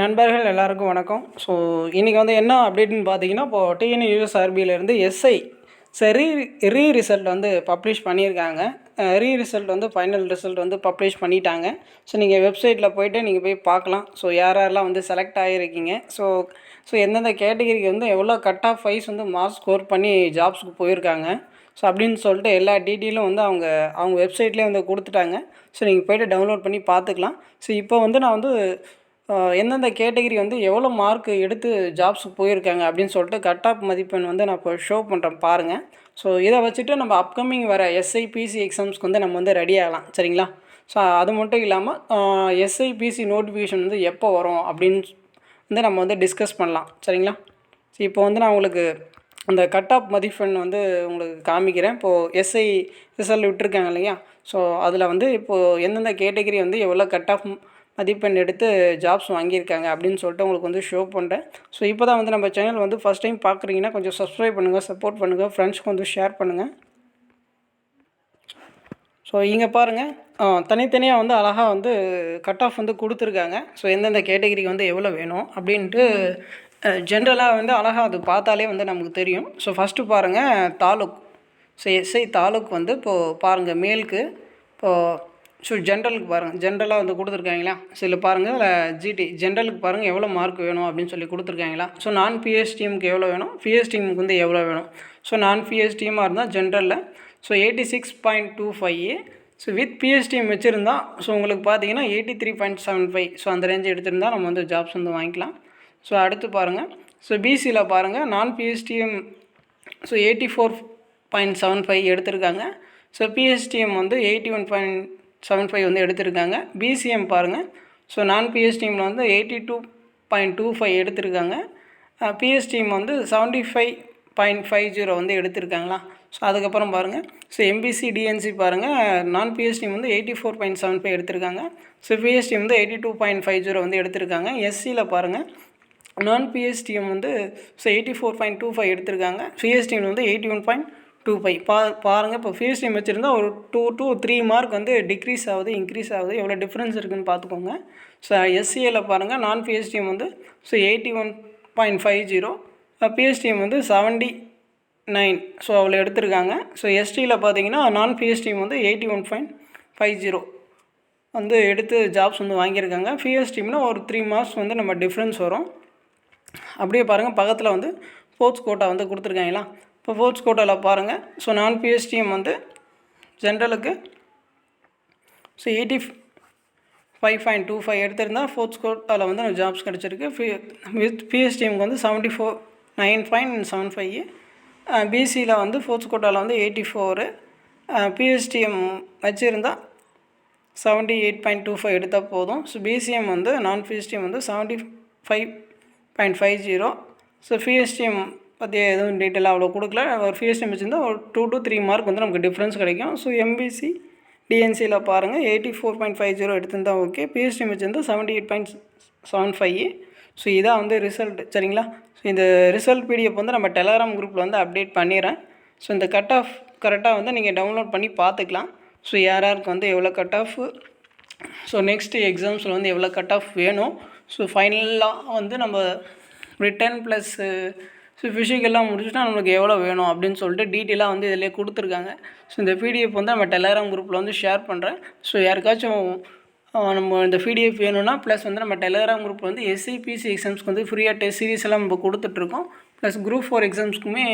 நண்பர்கள் எல்லாருக்கும் வணக்கம். ஸோ இன்றைக்கி வந்து என்ன அப்டேட்னு பார்த்தீங்கன்னா இப்போது டிஎன்யூஎஸ்ஆர்பியிலேருந்து எஸ்ஐ சரி ரீ ரிசல்ட் வந்து பப்ளிஷ் பண்ணியிருக்காங்க. ரீ ரிசல்ட் வந்து ஃபைனல் ரிசல்ட் வந்து பப்ளிஷ் பண்ணிட்டாங்க. ஸோ நீங்கள் வெப்சைட்டில் போயிட்டு நீங்கள் போய் பார்க்கலாம். ஸோ யார் யாரெல்லாம் வந்து செலக்ட் ஆகிருக்கீங்க ஸோ ஸோ எந்தெந்த கேட்டகிரிக்கு வந்து எவ்வளோ கட் ஆஃப் வைஸ் வந்து மார்க் ஸ்கோர் பண்ணி ஜாப்ஸுக்கு போயிருக்காங்க? ஸோ அப்படின்னு சொல்லிட்டு எல்லா டீட்டெயிலும் வந்து அவங்க அவங்க வெப்சைட்லேயே வந்து கொடுத்துட்டாங்க. ஸோ நீங்கள் போய்ட்டு டவுன்லோட் பண்ணி பார்த்துக்கலாம். ஸோ இப்போ வந்து நான் வந்து எந்தெந்த கேட்டகிரி வந்து எவ்வளோ மார்க் எடுத்து ஜாப்ஸுக்கு போயிருக்காங்க அப்படின்னு சொல்லிட்டு கட் ஆஃப் மதிப்பெண் வந்து நான் இப்போ ஷோ பண்ணுறேன் பாருங்கள் ஸோ இதை வச்சுட்டு நம்ம அப்கமிங் வர எஸ்ஐபிசி எக்ஸாம்ஸ்க்கு வந்து நம்ம வந்து ரெடி ஆகலாம். சரிங்களா? ஸோ அது மட்டும் இல்லாமல் எஸ்ஐபிசி நோட்டிஃபிகேஷன் வந்து எப்போ வரும் அப்படின்னு வந்து நம்ம வந்து டிஸ்கஸ் பண்ணலாம். சரிங்களா? ஸோ இப்போ வந்து நான் உங்களுக்கு அந்த கட் ஆஃப் மதிப்பெண் வந்து உங்களுக்கு காமிக்கிறேன். இப்போது எஸ்ஐ ரிசல்ட் விட்டுருக்காங்க இல்லையா? ஸோ அதில் வந்து இப்போது எந்தெந்த கேட்டகிரி வந்து எவ்வளோ கட் ஆஃப் மதிப்பெண் எடுத்து ஜாப்ஸ் வாங்கியிருக்காங்க அப்படின்னு சொல்லிட்டு உங்களுக்கு வந்து ஷோ பண்ணுறேன் ஸோ இப்போ தான் வந்து நம்ம சேனல் வந்து ஃபஸ்ட் டைம் பார்க்குறீங்கன்னா கொஞ்சம் சப்ஸ்கிரைப் பண்ணுங்கள் சப்போர்ட் பண்ணுங்கள் ஃப்ரெண்ட்ஸ்க்கு வந்து ஷேர் பண்ணுங்கள் ஸோ இங்கே பாருங்கள் தனித்தனியாக வந்து அழகாக வந்து கட் ஆஃப் வந்து கொடுத்துருக்காங்க. ஸோ எந்தெந்த கேட்டகரிக்கு வந்து எவ்வளோ வேணும் அப்படின்ட்டு ஜென்ரலாக வந்து அழகாக அது பார்த்தாலே வந்து நமக்கு தெரியும். ஸோ ஃபஸ்ட்டு பாருங்கள் தாலுக். ஸோ எஸ்ஐ தாலுக் வந்து இப்போது பாருங்கள் மேலுக்கு. இப்போது ஸோ ஜென்ரலுக்கு பாருங்கள் ஜென்ரலாக வந்து கொடுத்துருக்காங்களா? ஸோ பாருங்கள் அதில் ஜிடி ஜென்ரலுக்கு பாருங்கள் எவ்வளோ மார்க் வேணும் அப்படின்னு சொல்லி கொடுத்துருக்காங்களா? ஸோ நான் பிஎஸ்டிஎம்க்கு எவ்வளோ வேணும்? பிஎஸ்டிஎம்க்கு வந்து எவ்வளோ வேணும்? ஸோ நான் பிஎஸ்டிஎம்மாக இருந்தால் ஜென்ரலில் so eighty six point two five so with PSTM வச்சுருந்தா ஸோ உங்களுக்கு பார்த்தீங்கன்னா eighty three point seven five so அந்த ரேஞ்ச் எடுத்திருந்தா நம்ம வந்து ஜாப்ஸ் வந்து வாங்கிக்கலாம். ஸோ அடுத்து பாருங்கள் ஸோ பிசியில் பாருங்கள் நான் PSTM so eighty four point seven five எடுத்திருக்காங்க. ஸோ பிஎஸ்டிஎம் வந்து eighty one point seven five வந்து எடுத்திருக்காங்க. பிசிஎம் பாருங்கள் ஸோ நான் பிஎஸ்டிஎம்மில் வந்து eighty two point two five எடுத்திருக்காங்க. பிஎஸ்டிஎம் வந்து seventy five point five zero வந்து எடுத்திருக்காங்களா? ஸோ அதுக்கப்புறம் பாருங்கள் ஸோ எம்பிசி டிஎன்சி பாருங்கள் நான் பிஎஸ்டிஎம் வந்து eighty four point seven five எடுத்திருக்காங்க. ஸோ பிஎஸ்டி வந்து eighty two point five zero வந்து எடுத்திருக்காங்க. எஸ்சியில் பாருங்கள் நான் பிஎஸ்டிஎம் வந்து so eighty four point two five எடுத்திருக்காங்க. பிஎஸ்டிஎம் வந்து eighty one point two five பா பாருங்கள் இப்போ பிஎஸ்டிஎம் வச்சுருந்தா ஒரு டூ டூ த்ரீ மார்க் வந்து டிக்ரீஸ் ஆகுது இன்க்ரீஸ் ஆகுது. எவ்வளோ டிஃப்ரென்ஸ் இருக்குதுன்னு பார்த்துக்கோங்க. ஸோ எஸ்சிஏல பாருங்கள் நான் பிஎஸ்டிஎம் வந்து so eighty one point five zero PSTM வந்து செவன்டி நைன் ஸோ அவ்வளோ எடுத்திருக்காங்க ஸோ எஸ்டியில் பார்த்தீங்கன்னா நான் பிஎஸ்டிஎம் வந்து eighty one point five zero வந்து எடுத்து ஜாப்ஸ் வந்து வாங்கியிருக்காங்க. பிஎஸ்டிம்னா ஒரு த்ரீ மார்க்ஸ் வந்து நம்ம டிஃப்ரென்ஸ் வரும். அப்படியே பாருங்கள் பக்கத்தில் வந்து ஸ்போர்ட்ஸ் கோட்டா வந்து கொடுத்துருக்காங்களா? இப்போ ஸ்போர்ட்ஸ் கோட்டாவில் பாருங்கள் ஸோ நான் பிஎஸ்டிஎம் வந்து ஜென்ரலுக்கு so eighty five point two five எடுத்திருந்தா ஃபோர்த் கோட்டாவில் வந்து எனக்கு ஜாப்ஸ் கிடச்சிருக்கு. வித் பிஎஸ்டிஎம்க்கு வந்து seventy four nine point seven five பிசியில் வந்து ஃபோர்த் கோட்டாவில் வந்து எயிட்டி ஃபோரு பிஎஸ்டிஎம் வச்சுருந்தா seventy eight point two five எடுத்தால் போதும். ஸோ பிசிஎம் வந்து நான் பிஎஸ்டிஎம் வந்து seventy five point five zero so PSTM பற்றி எதுவும் டீட்டெயிலாக அவ்வளோ கொடுக்கல. ஒரு பிஎஸ்டிஎம் வச்சுருந்தா ஒரு டூ டு த்ரீ மார்க் வந்து நமக்கு டிஃப்ரென்ஸ் கிடைக்கும். ஸோ எம்பிசி டிஎன்சியில் பாருங்கள் eighty four point five zero எடுத்திருந்தா ஓகே பிஎஸ்டி வச்சுருந்தா seventy eight point seven five so இதான் வந்து ரிசல்ட் சரிங்களா? ஸோ இந்த ரிசல்ட் பிடிஎஃப் வந்து நம்ம டெலகிராம் குரூப்பில் வந்து அப்டேட் பண்ணிடுறேன். ஸோ இந்த கட் ஆஃப் கரெக்டாக வந்து நீங்கள் டவுன்லோட் பண்ணி பார்த்துக்கலாம். ஸோ யார் யாருக்கு வந்து எவ்வளோ கட் ஆஃப் ஸோ நெக்ஸ்ட் எக்ஸாம்ஸில் வந்து எவ்வளோ கட் ஆஃப் வேணும் ஸோ ஃபைனலாக வந்து நம்ம ரிட்டன் ப்ளஸ்ஸு ஸோ ஃபிஷிக்கெல்லாம் முடிச்சுட்டா நம்மளுக்கு எவ்வளோ வேணும் அப்படின்னு சொல்லிட்டு டீட்டெயிலாக வந்து இதிலே கொடுத்துருக்காங்க. ஸோ இந்த பிடிஎஃப் வந்து நம்ம டெலகிராம் குரூப்பில் வந்து ஷேர் பண்ணுறேன் ஸோ யாருக்காச்சும் நம்ம இந்த பிடிஎஃப் வேணும்னா ப்ளஸ் வந்து நம்ம டெலகிராம் குரூப்பில் வந்து எஸ்சிபிசி எக்ஸாம்ஸ்க்கு வந்து ஃப்ரீயாக டெஸ்ட் சீரிஸ் எல்லாம் நம்ம கொடுத்துட்ருக்கோம். ப்ளஸ் குரூப் ஃபோர் எக்ஸாம்ஸ்க்குமே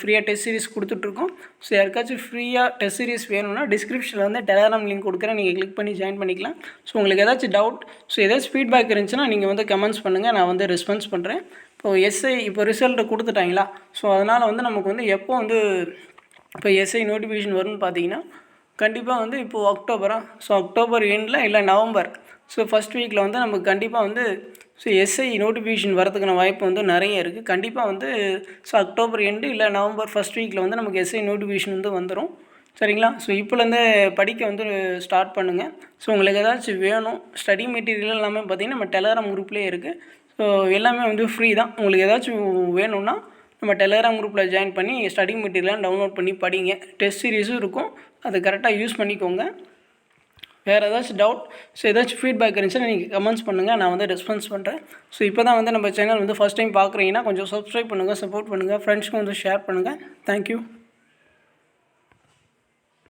ஃப்ரீயாக டெஸ்ட் சீரிஸ் கொடுத்துட்ருக்கோம். ஸோ யாருக்காச்சும் ஃப்ரீயாக டெஸ்ட் சீரிஸ் வேணும்னா டிஸ்கிரிப்ஷனில் வந்து டெலகிராம் லிங்க் கொடுக்குறேன். நீங்கள் கிளிக் பண்ணி ஜாயின் பண்ணிக்கலாம். ஸோ உங்களுக்கு ஏதாச்சும் டவுட் ஸோ ஏதாச்சும் ஃபீட்பேக் இருந்துச்சுன்னா நீங்கள் வந்து கமெண்ட்ஸ் பண்ணுங்கள் நான் வந்து ரெஸ்பான்ஸ் பண்ணுறேன் இப்போ எஸ்ஐ இப்போ ரிசல்ட்டை கொடுத்துட்டாங்களா? ஸோ அதனால் வந்து நமக்கு வந்து எப்போ வந்து இப்போ எஸ்ஐ நோட்டிஃபிகேஷன் வரும்னு பார்த்தீங்கன்னா கண்டிப்பாக வந்து இப்போது அக்டோபரா ஸோ அக்டோபர் எண்டில் இல்லை நவம்பர் ஸோ ஃபஸ்ட் வீக்கில் வந்து நமக்கு கண்டிப்பாக வந்து ஸோ எஸ்ஐ நோட்டிஃபிகேஷன் வரதுக்கான வாய்ப்பு வந்து நிறைய இருக்குது கண்டிப்பாக வந்து ஸோ அக்டோபர் எண்டு இல்லை நவம்பர் ஃபஸ்ட் வீக்கில் வந்து நமக்கு எஸ்ஐ நோட்டிஃபிகேஷன் வந்து வந்துடும் சரிங்களா? ஸோ இப்போலேருந்தே படிக்க வந்து ஸ்டார்ட் பண்ணுங்கள் ஸோ உங்களுக்கு ஏதாச்சும் வேணும் ஸ்டடி மெட்டீரியல் எல்லாமே பார்த்தீங்கன்னா நம்ம டெலகிராம் குரூப்லேயே இருக்குது ஸோ எல்லாமே வந்து ஃப்ரீ தான். உங்களுக்கு ஏதாச்சும் வேணும்னா நம்ம டெலகிராம் குரூப்பில் ஜாயின் பண்ணி ஸ்டடி மெட்டீரியல்லாம் டவுன்லோட் பண்ணி படிங்க. டெஸ்ட் சீரீஸும் இருக்கும். அதை கரெக்டாக யூஸ் பண்ணிக்கோங்க. வேறு ஏதாச்சும் டவுட் ஸோ ஏதாச்சும் ஃபீட்பேக் இருந்துச்சுன்னா நீங்கள் கமெண்ட்ஸ் பண்ணுங்கள் நான் வந்து ரெஸ்பான்ஸ் பண்ணுறேன் ஸோ இப்போ தான் வந்து நம்ம சேனல் வந்து ஃபஸ்ட் டைம் பார்க்குறீங்கன்னா கொஞ்சம் சப்ஸ்கிரைப் பண்ணுங்கள் சப்போர்ட் பண்ணுங்கள் ஃப்ரெண்ட்ஸ்க்கும் வந்து ஷேர் பண்ணுங்கள் தேங்க்யூ